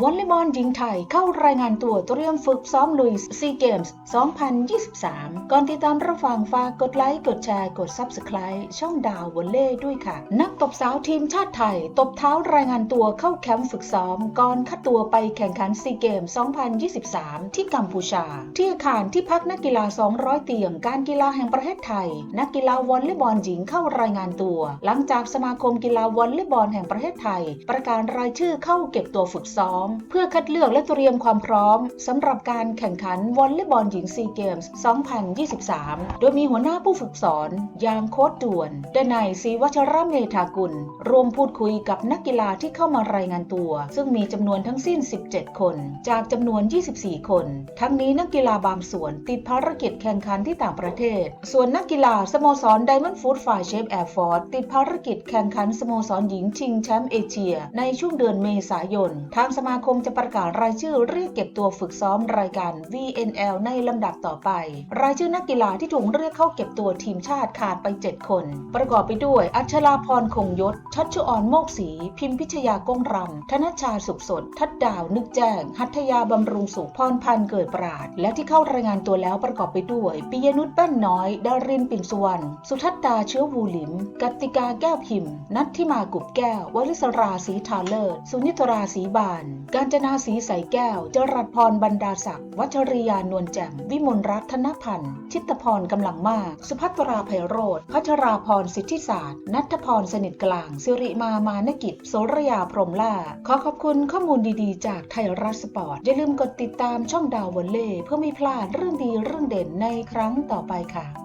วอลเลย์บอลหญิงไทยเข้ารายงานตัวเตรียมฝึกซ้อมลุยซีเกมส์ 2023 ก่อนติดตามรับฟังฝากกดไลค์ กดแชร์ กด Subscribe ช่องดาววอลเล่ด้วยค่ะ นักตบสาวทีมชาติไทย ตบเท้ารายงานตัวเข้าแคมป์ฝึกซ้อม ก่อนคัดตัวไปแข่งขันซีเกมส์ 2023 ที่กัมพูชา ที่อาคารที่พักนักกีฬา 200 เตียง การกีฬาแห่งประเทศไทย นักกีฬาวอลเลย์บอลหญิงเข้ารายงานตัว หลังจากสมาคมกีฬาวอลเลย์บอลแห่งประเทศไทย ประกาศรายชื่อเข้าเก็บตัวฝึกซ้อมเพื่อคัดเลือกและเตรียมความพร้อมสำหรับการแข่งขันวอลเลย์บอลหญิงซีเกมส์ 2023 โดยมีหัวหน้าผู้ฝึกสอนยางโค้ดด่วนดนายศรีวัชระเมธากุลรวมพูดคุยกับนักกีฬาที่เข้ามารายงานตัว ซึ่งมีจำนวนทั้งสิ้น 17 คน จากจำนวน 24 คน ทั้งนี้นักกีฬาบางส่วนติดภารกิจแข่งขันที่ต่างประเทศ ส่วนนักกีฬาสโมสรไดมอนด์ฟู้ดฝ่ายเชฟแอร์ฟอร์ดติดภารกิจแข่งขันสโมสรหญิงชิงแชมป์เอเชีย ในช่วงเดือนเมษายนทางสมาคมจะประกาศรายชื่อเรียกเก็บตัวฝึกซ้อมรายการ VNL ในลำดับต่อไป รายชื่อนักกีฬาที่ถูกเรียกเข้าเก็บตัวทีมชาติขาดไป 7 คน ประกอบไปด้วย อัชราพรคงยศ ชัชชุออนโมกศรีพิมพิชยากงรำธนชาสุขสด ทัดดาวนึกแจ้ง หัตยาบำรุงสุขพรพันธ์เกิดปราด และที่เข้ารายงานตัวแล้วประกอบไปด้วยปิยนุชแป้นน้อยดารินปิ่นสุวรรณสุทัศตาเชื้อวูหลิมกติกาแก้วพิมพ์ นัททิมากุบแก้ว วลิศราศรีทาเลิศสุนิตราศรีบานกาญจนาศรีใสแก้ว จรัสพรบรรดาศักดิ์ วัชริยานวลแจ่ม วิมลรัตนพันธ์ ชิตพรกำลังมาก สุภัตราไพโรธ พัชราพรสิทธิศาสตร์ นัทพรสนิทกลาง สิริมามานกิจ โสรยาพรมล่า ขอขอบคุณข้อมูลดีๆ จากไทยรัฐสปอร์ต อย่าลืมกดติดตามช่องดาววอลเล่เพื่อไม่พลาดเรื่องดีเรื่องเด่นในครั้งต่อไปค่ะ